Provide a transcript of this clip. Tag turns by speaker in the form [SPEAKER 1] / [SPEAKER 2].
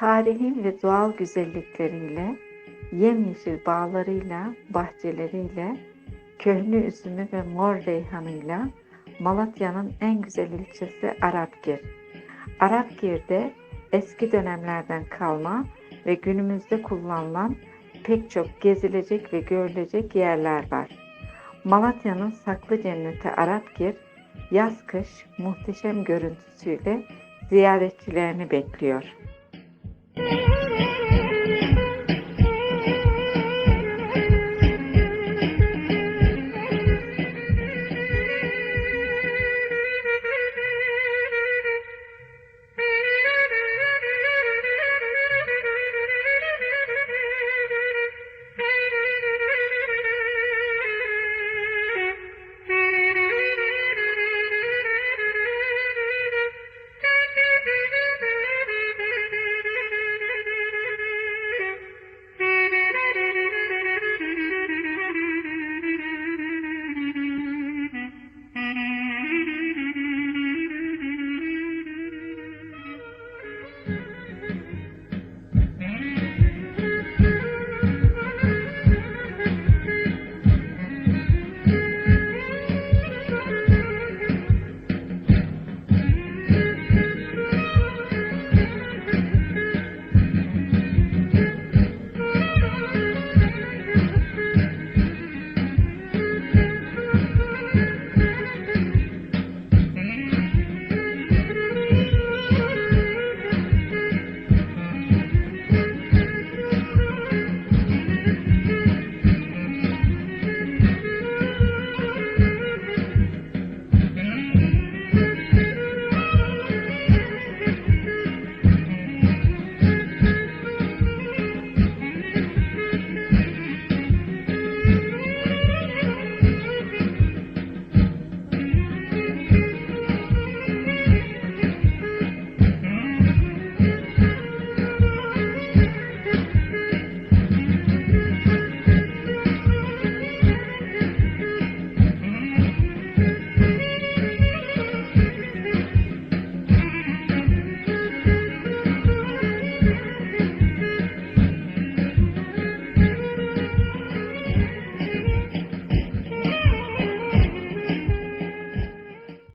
[SPEAKER 1] Tarihi ve doğal güzellikleriyle, yemyeşil bağlarıyla, bahçeleriyle, köhnü üzümü ve mor reyhanıyla Malatya'nın en güzel ilçesi Arapgir. Arapgir'de eski dönemlerden kalma ve günümüzde kullanılan pek çok gezilecek ve görülecek yerler var. Malatya'nın saklı cenneti Arapgir, yaz kış muhteşem görüntüsüyle ziyaretçilerini bekliyor.